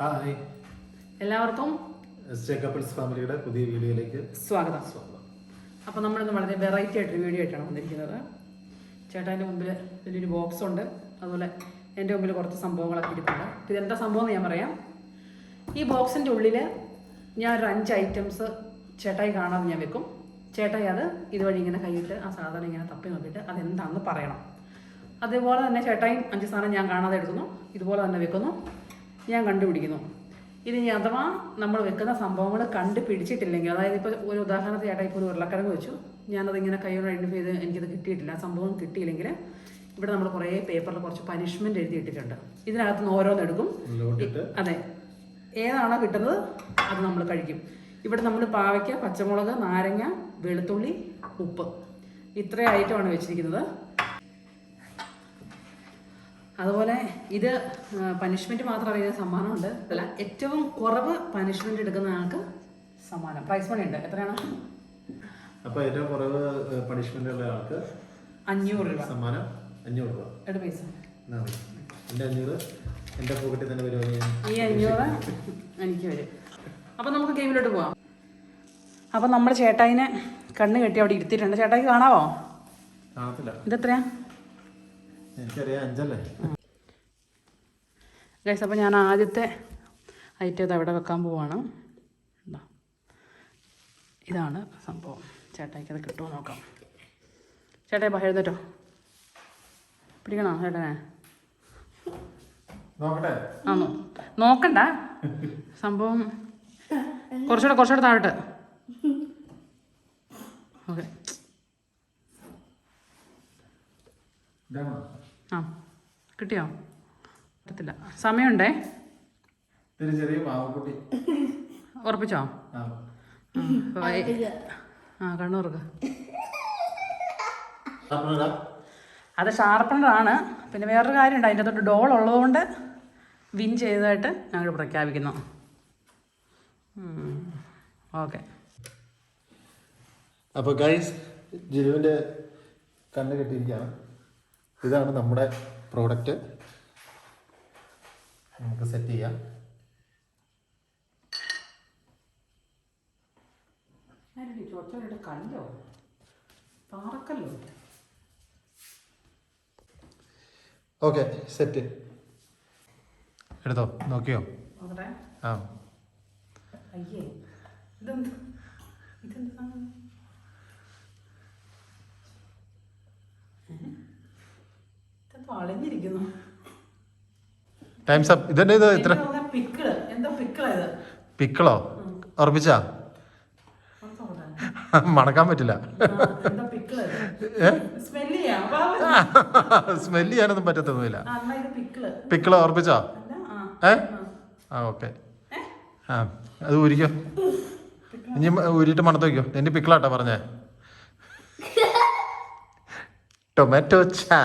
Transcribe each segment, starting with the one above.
Hi. എല്ലാവർക്കും ഫാമിലിയുടെ പുതിയ വീഡിയോയിലേക്ക് സ്വാഗതം. സ്വാഗതം. അപ്പോൾ നമ്മളിന്ന് വളരെ വെറൈറ്റി ആയിട്ടൊരു വീഡിയോ ആയിട്ടാണ് വന്നിരിക്കുന്നത്. ചേട്ടാന്റെ മുമ്പിൽ വലിയൊരു ബോക്സ് ഉണ്ട്. അതുപോലെ എന്റെ മുമ്പിൽ കുറച്ച് സംഭവങ്ങളൊക്കെ ഇരിപ്പുണ്ട്. ഇതെന്താ സംഭവം എന്ന് ഞാൻ പറയാം. ഈ ബോക്സിന്റെ ഉള്ളിൽ ഞാൻ ഒരു അഞ്ച് ഐറ്റംസ് ചേട്ടായി കാണാതെ ഞാൻ വെക്കും. ചേട്ടായി അത് ഇതുവഴി ഇങ്ങനെ കൈയിട്ട് ആ സാധനം ഇങ്ങനെ തപ്പി നോക്കിയിട്ട് അതെന്താണെന്ന് പറയണം. അതേപോലെ തന്നെ ചേട്ടായും അഞ്ച് സാധനം ഞാൻ കാണാതെ എടുക്കുന്നു. ഇതുപോലെ തന്നെ വെക്കുന്നു. ഞാൻ കണ്ടുപിടിക്കുന്നു. ഇനി അഥവാ നമ്മൾ വെക്കുന്ന സംഭവങ്ങൾ കണ്ടുപിടിച്ചിട്ടില്ലെങ്കിൽ അതായത് ഇപ്പോൾ ഒരു ഉദാഹരണത്തിനായിട്ട് ഇപ്പോൾ ഒരു ഉരുളക്കിഴങ്ങ് വെച്ചു. ഞാനതിങ്ങനെ കൈയോട് ഐഡന്റിഫൈ ചെയ്ത് എനിക്കത് കിട്ടിയിട്ടില്ല. ആ സംഭവം കിട്ടിയില്ലെങ്കിൽ ഇവിടെ നമ്മൾ കുറേ പേപ്പറിൽ കുറച്ച് പനിഷ്മെന്റ് എഴുതിയിട്ടിട്ടുണ്ട് ഇതിനകത്ത് നിന്ന് ഓരോന്നെടുക്കും എടുക്കും. അതെ. ഏതാണോ കിട്ടുന്നത് അത് നമ്മൾ കഴിക്കും. ഇവിടെ നമ്മൾ പാവയ്ക്ക പച്ചമുളക് നാരങ്ങ വെളുത്തുള്ളി ഉപ്പ്. ഇത്രയും ഐറ്റമാണ് വെച്ചിരിക്കുന്നത്. അതുപോലെ ഇത് പനിഷ്മെന്റ് മാത്രം അറിയുന്ന സമ്മാനമുണ്ട്. അല്ല ഏറ്റവും കുറവ് പനിഷ്മെന്റ് എടുക്കുന്ന ആൾക്ക് സമ്മാനം. പ്രൈസ് മണി ഉണ്ട്. എത്രയാണ്? അപ്പോൾ ഏറ്റവും കുറവ് പണിഷ്മെന്റ് ഉള്ള ആൾക്ക് അഞ്ഞൂറ് രൂപ. സമ്മാനം അഞ്ഞൂറ് രൂപ. എട്ട് പൈസ. എന്റെ അഞ്ഞൂറ് എന്റെ പോക്കറ്റിൽ തന്നെ വരുമോ ഞാൻ ഈ അഞ്ഞൂറ് എനിക്ക് വരും. അപ്പം നമുക്ക് ഗെയിമിലോട്ട് പോവാം. അപ്പം നമ്മുടെ ചേട്ടായിനെ കണ്ണ് കെട്ടി അവിടെ ഇരുത്തിയിട്ടുണ്ട്. ചേട്ടായി കാണാവോ? കാണത്തില്ല. ഇതെത്രയാ? എനിക്കറിയാം അഞ്ചല്ലേ? ഗൈസ് അപ്പോൾ ഞാൻ ആദ്യത്തെ ഐറ്റം ഇത് അവിടെ വെക്കാൻ പോവാണ്. ഇതാണ് സംഭവം. ചേട്ടായിക്ക് അത് കിട്ടുമോ നോക്കാം. ചേട്ടായി ബാ എഴുന്നേറ്റോ. പിടിക്കണോ ചേട്ടനെ? ആ നോക്കണ്ട. സംഭവം കുറച്ചുകൂടെ കുറച്ചുകൂടെ താഴോട്ട്. ഓക്കെ ആ കിട്ടിയോ? പറ്റത്തില്ല. സമയമുണ്ടേ? ഉറപ്പിച്ചോ? ആ. കണ്ണൂർക്ക്. അത് ഷാർപ്പണറാണ് പിന്നെ വേറൊരു കാര്യമുണ്ട്. അതിന്റെ തൊട്ട് ഡോൾ ഉള്ളതുകൊണ്ട് വിൻ ചെയ്തതായിട്ട് ഞങ്ങൾ പ്രഖ്യാപിക്കുന്നു. ഓക്കെ. അപ്പോൾ ഗൈസ് ജിലുവിന്റെ കണ്ണ് കെട്ടിയിരിക്കുകയാണ്. ഇതാണ് നമ്മുടെ പ്രോഡക്റ്റ്. നമുക്ക് സെറ്റ് ചെയ്യാം. കല്ലോ പാറക്കല്ലോ. ഓക്കെ സെറ്റ് എടുത്തോ? നോക്കിയോ? ആ. അയ്യേ ഇതെന്ത്? ഇതെന്ത് സാധനം? ഏ? ഇതെന്തോ അളിഞ്ഞിരിക്കുന്നു ടൈംസ് അപ്പ് ഇതെന്നെ ഇത് ഇത്ര? പിക്കിൾ. എന്താ പിക്കിളാ ഇത്? പിക്കളോ? ഉറപ്പിച്ചാ? മണക്കാൻ പറ്റില്ല. സ്മെൽ. ചെയ്യാനൊന്നും പറ്റത്തൊന്നുമില്ല. പിക്കിൾ. ഉറപ്പിച്ചോ? ഏ? ആ. ഓക്കെ. ആ അത് ഊരിക്കോ. ഇനി ഊരിട്ട് മണത്ത് വയ്ക്കോ. എന്റെ പിക്കിളാട്ടോ പറഞ്ഞേ. ടൊമാറ്റോ ചാ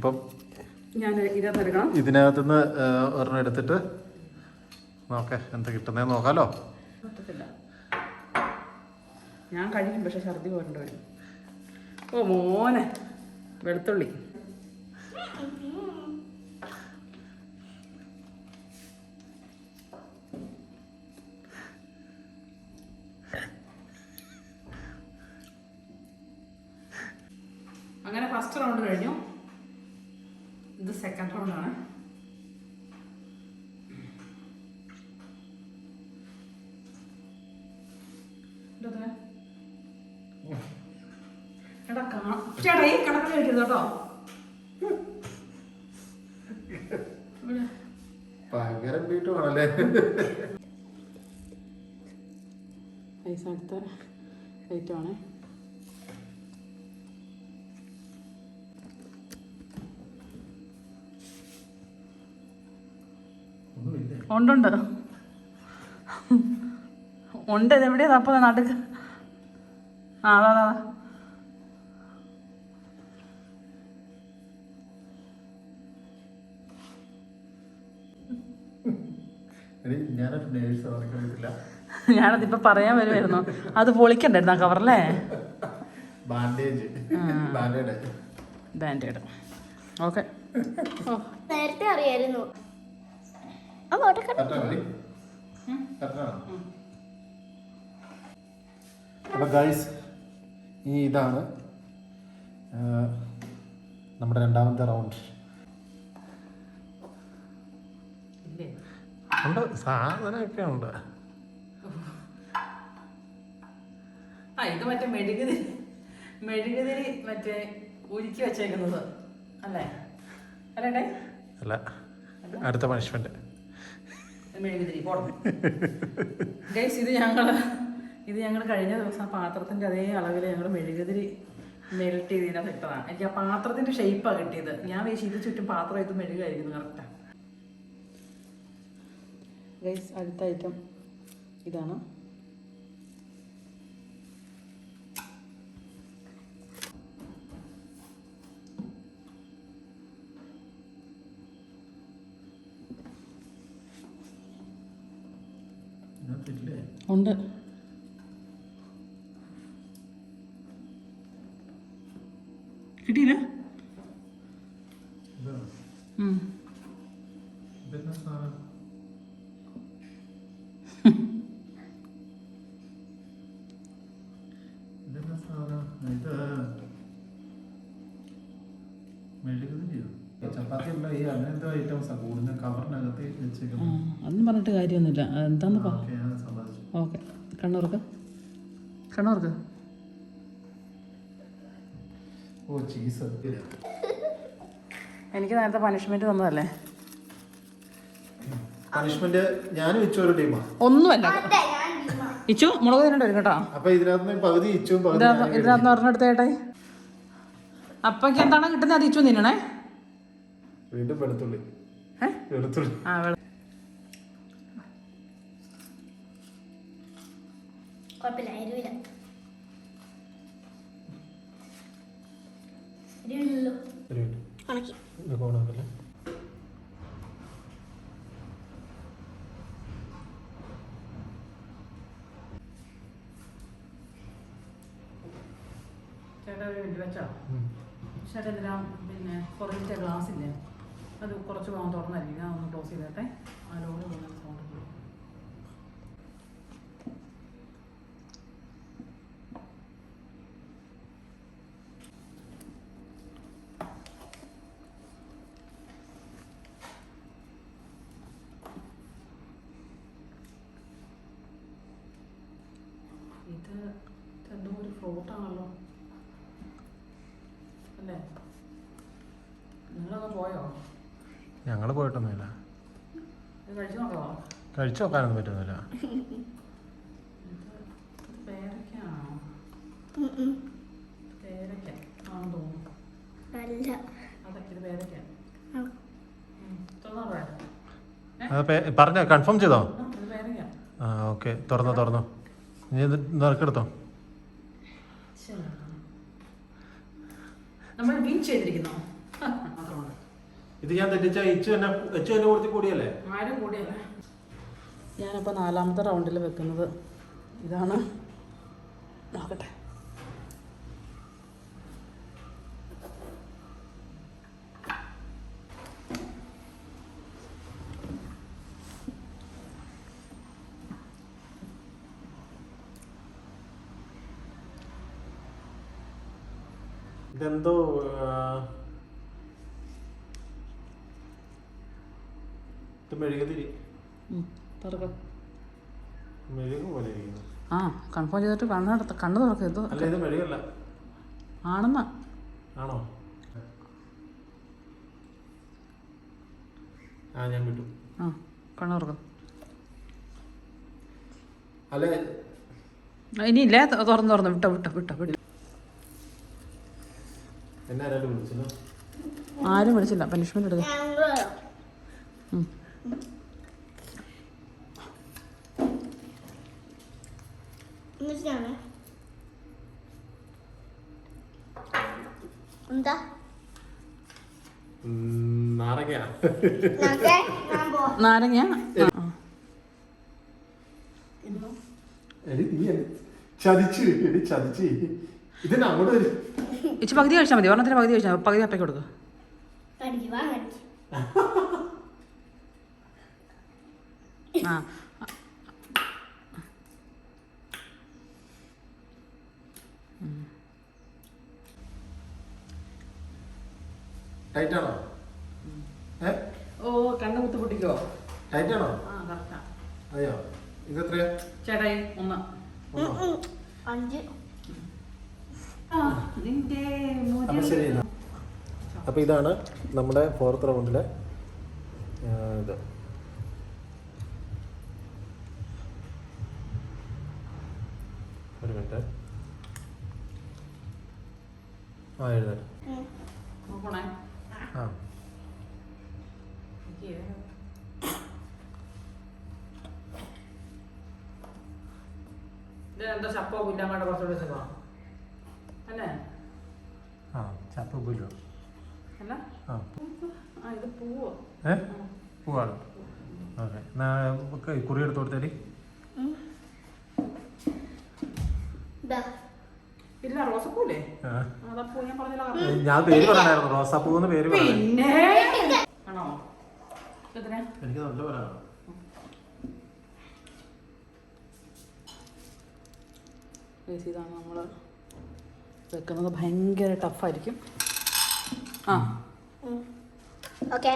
അപ്പം ഇതിനകത്ത് നിന്ന് ഒരെണ്ണം എടുത്തിട്ട് നോക്കെ എന്താ കിട്ടുന്നേ നോക്കാലോ. ഞാൻ കഴിക്കും പക്ഷെ ഛർദി പോരേണ്ടി വരും. ഓ മോനെ വെളുത്തുള്ളി. എടാ ചേട്ടാ ഈ കണക്കിൽ വെക്കരുത് കേട്ടോ. ഇവിടെ. പകരം വീട്ടുവാണല്ലേ? പൈസ അടുത്ത ഐറ്റമാണ് ഉണ്ടുണ്ട്. ഉണ്ട്. ഇതെവിടെയാ തപ്പത് നടുക്ക് ആ അതാ അതാ ഞാനതിപ്പോ പറയാൻ വരുമായിരുന്നു അത് പൊളിക്കണ്ടായിരുന്നു ആ കവറല്ലേ ബാൻഡേജ്. ബാൻഡേഡ്. ഓക്കെ. നേരത്തെ അറിയായിരുന്നു. അത് അപ്പൊ ഗൈസ് ഈ ഇതാണ് നമ്മുടെ രണ്ടാമത്തെ റൗണ്ട് ഉണ്ട് സാധനമൊക്കെ ഉണ്ട്. ആ ഇത് മറ്റേ മെഴുകുതിരി മെഴുകുതിരി മറ്റേ ഉരുക്കി വെച്ചേക്കുന്നത് അല്ലേ? അല്ലേ? അല്ല അടുത്ത പണിഷ്മെന്റ് മെഴുകുതിരി പോണം. ഗൈസ് ഇത് ഞങ്ങൾ ഇത് ഞങ്ങൾ കഴിഞ്ഞ ദിവസം പാത്രത്തിന്റെ പാത്രത്തിന്റെ അതേ അളവിൽ ഞങ്ങൾ മെഴുകുതിരി മെൽറ്റ് ചെയ്തതിനകത്ത് ഇട്ടതാണ് എനിക്ക് ആ പാത്രത്തിന്റെ ഷേപ്പാണ് കിട്ടിയത്. ഞാൻ വീശി ഇത് ചുറ്റും പാത്രം ഇത് മെഴുകായിരിക്കുന്നു കറക്റ്റാണ് ഗൈസ് അടുത്ത ഐറ്റം ഇതാണ്. ഉണ്ട്. ചപ്പാത്തിയല്ല ഈ അങ്ങനത്തെ ഐറ്റംസാ കൂടുതൽ കവറിനകത്ത് ആ, വെച്ചേക്കുന്നത് അതൊന്നും പറഞ്ഞിട്ട് കാര്യമൊന്നുമില്ല. എന്താന്ന് ഓക്കെ ഞാൻ കണ്ണൂർക്ക്? കണ്ണൂർക്ക്? ഓ ചീസ് എനിക്ക് നേരത്തെ പണിഷ്മെന്റ് തന്നതല്ലേ? പണിഷ്മെന്റ് ഞാനും ഇച്ചു ഒരു ടീമാ ഒന്നുമല്ല. ഇച്ചു മുളക് തിന്നിട്ട് വരും കേട്ടോ. അപ്പൊ ഇതിനകത്ത് പകുതി ഇച്ചു ഇതിനകത്ത് ഒരെണ്ണെടുത്തേട്ടെ അപ്പക്ക് എന്താണ് കിട്ടുന്നത്? അത് ഇച്ചു തിന്നണേ? വീണ്ടും വെളുത്തുള്ളി? വെളുത്തുള്ളി. ആ കുഴപ്പമില്ല എരിവില്ല. എരിവില്ലല്ലോ. ഉണക്കി. ചേട്ടാ ഒരു മിനിറ്റ് വെച്ചോ? ചേട്ടാ പിന്നെ കുറേ ഗ്ലാസ് ഇല്ലേ? അത് കുറച്ച് ഭാഗം തുറന്നായിരിക്കും ഞാൻ ഒന്ന് ക്ലോസ് ചെയ്തേട്ടെ. ആ ലോഡ് പോകുന്ന സൗണ്ട് പോയി ഇത് ഇതെന്തോ ഒരു ഫ്രൂട്ടാണല്ലോ അല്ലേ നിങ്ങളൊക്കെ പോയോ ഞങ്ങൾ പോയിട്ടൊന്നുമില്ല. കഴിച്ചു നോക്കാനൊന്നും പറ്റുന്നില്ല. പറഞ്ഞോ കൺഫേം ചെയ്തോ? ആ ഓക്കെ തുറന്നോ തുറന്നോ. ഇനി നിറക്കെടുത്തോ? നമ്മൾ വിൻ ചെയ്തിരിക്കുന്നോ? ഇത് ഞാൻ തെറ്റിച്ച ഇച്ചു എന്നെ ഇച്ചു എന്നെ കൊടുത്തി കൂടിയല്ലേ? ആരും കൂടിയല്ല. ഞാനപ്പോൾ നാലാമത്തെ റൗണ്ടിൽ വെക്കുന്നത് ഇതാണ്. നോക്കട്ടെ. ഇതെന്തോ ആ, ഇത് മെഴുകുതിരി. മെഴുക് പോലെ ആ കൺഫേം ചെയ്തിട്ട് കണ്ണെടുത്ത് കണ്ണ് തുറക്കും ഇത് അല്ല ഇത് മെഴുകല്ല. ആണെന്നാ. ആണോ? ആ ഞാൻ വിട്ടു. ആ കണ്ണു തുറക്കുന്നു അല്ല ആ, ഇനിയില്ല ത- തുറന്ന് തുറന്ന്. വിട്ടോ വിട്ടോ വിട്ടോ വിട്ടോ. ആരും വിളിച്ചില്ല പനിഷ്മെന്റ് എടുക്കുക. എന്നിട്ടാണ് എന്താ നാരങ്ങ നോക്കേ ഞാൻ പോ നാരങ്ങ ചതിച്ച് എടി ചതിച്ച് ഇതിന് അങ്ങോട്ട് വരും ഇച്ചിരി പകുതി കഴിച്ചാൽ മതി. ഒരെണ്ണത്തിന് പകുതി കഴിച്ചാൽ. പകുതി അപ്പയ്ക്ക് കൊടുക്കുക ആ. ടൈറ്റാണോ? ഓ കണ്ണ് കുത്തി പൊട്ടിക്കോ? ടൈറ്റാണോ? അതെയോ? ഇത് എത്രയാ ചേട്ടായി ഒന്ന്. അഞ്ച്. അപ്പൊ ഇതാണ് നമ്മുടെ ഫോർത്ത് റൗണ്ടിലെ ഇത് ഒരു മിനിറ്റ് ആ എഴുതാം ആ. എന്താ ചപ്പോ പുല്ലാമായിട്ട് കുറച്ചുകൂടി സുഖം അല്ലേ? ആ ചപ്പ പുല്ലോ. അല്ല? ആ. ഇത് പൂവോ? ഏ? പോവാണ്. ഓക്കെ. എന്നാ കുറി എടുത്ത് കൊടുത്തേരി. ഇതാ ഇല്ല റോസപ്പൂല്ലേ? ആ. അതാ പൂ ഞാൻ പറഞ്ഞില്ല ഞാൻ പേര് പറഞ്ഞായിരുന്നു റോസാപ്പൂ എന്ന് പേര് പിന്നെ? ആണോ? എനിക്ക് നല്ല പറയാം ഇതാണ് നമ്മൾ വെക്കുന്നത്. ഭയങ്കര ടഫായിരിക്കും ആ. ഓക്കെ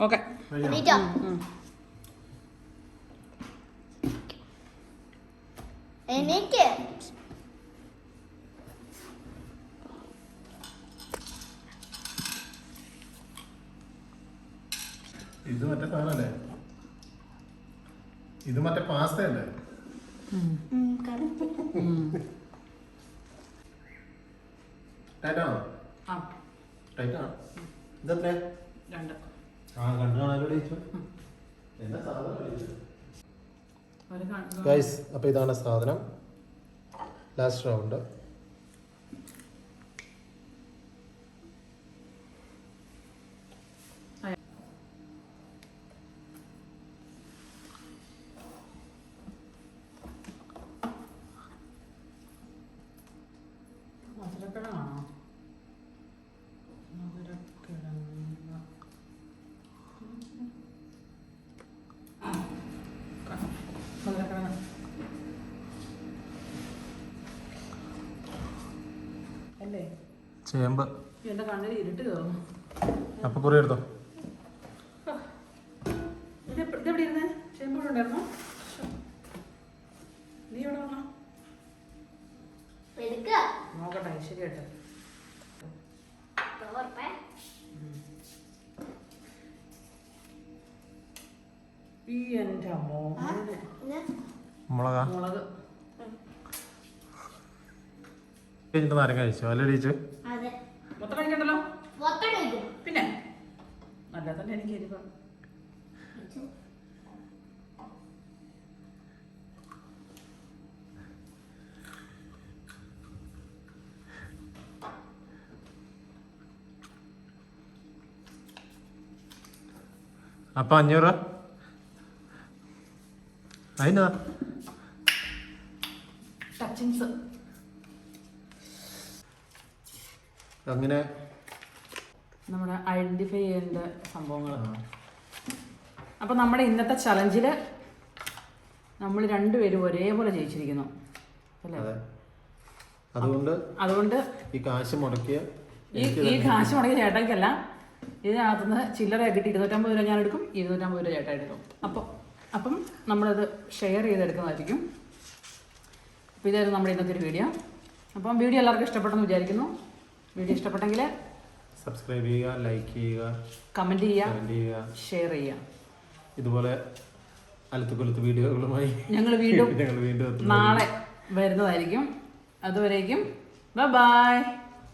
ഓക്കെ എണീറ്റോ എനിക്ക് ഇത് മറ്റേ സാധനല്ലേ? ഇത് മറ്റേ പാസ്ത അല്ലേ ആ. രണ്ട്. കണ്ടു ചോദിച്ചു സാധനം. ഗൈസ് അപ്പോൾ ഇതാണ് സാധനം. ലാസ്റ്റ് റൗണ്ട് ചേമ്പ് എന്റെ കണ്ണിൽ ഇരുട്ട് കയറുന്നു. അപ്പോൾ കുറി എടുത്തോ? ഇതെവിടെ ഇരുന്നേ? ഉണ്ടായിരുന്നോ? നീ വന്നോ? നോക്കട്ടെ ഈ മോനെ. മുളകാ? മുളക്. കഴിഞ്ഞിട്ട് നാരങ്ങ കഴിച്ചു? അല്ലേ ടീച്ചർ? മൊത്തം കഴിക്കണ്ടല്ലോ? പിന്നെ? നല്ല തന്നെ എനിക്ക് എരിവ് അപ്പൊ അഞ്ഞൂറ് അതിനാ ടച്ചിങ്സ് അങ്ങനെ നമ്മുടെ ഐഡന്റിഫൈ ചെയ്യേണ്ട സംഭവങ്ങൾ അപ്പോൾ നമ്മുടെ ഇന്നത്തെ ചലഞ്ചിൽ നമ്മൾ രണ്ടുപേരും ഒരേപോലെ ജയിച്ചിരിക്കുന്നു. അല്ലേ? അതുകൊണ്ട് അതുകൊണ്ട് ഈ കാശ് മുടക്കിയ ഈ കാശ് മുടക്കിയ ചേട്ടായിക്കല്ല ഇതിനകത്തുനിന്ന് ചില്ലറ കിട്ടി. ഇരുന്നൂറ്റമ്പത് രൂപ ഞാൻ എടുക്കും ഇരുന്നൂറ്റമ്പത് രൂപ ചേട്ടൻ എടുക്കും. അപ്പം അപ്പം നമ്മളത് ഷെയർ ചെയ്തെടുക്കുന്നതായിരിക്കും. അപ്പോൾ ഇതായിരുന്നു നമ്മുടെ ഇന്നത്തെ ഒരു വീഡിയോ അപ്പം വീഡിയോ എല്ലാവർക്കും ഇഷ്ടപ്പെട്ടെന്ന് വിചാരിക്കുന്നു. വീഡിയോ ഇഷ്ടപ്പെട്ടെങ്കിൽ സബ്സ്ക്രൈബ് ചെയ്യുക ലൈക്ക് ചെയ്യുക കമന്റ് ചെയ്യുക ഷെയർ ചെയ്യുക. ഇതുപോലെ അലുത്ത് കൊലത്ത് വീഡിയോകളുമായി ഞങ്ങൾ വീണ്ടും ഞങ്ങൾ വീണ്ടും എത്തും നാളെ വരുന്നതായിരിക്കും. അതുവരേക്കും ബൈ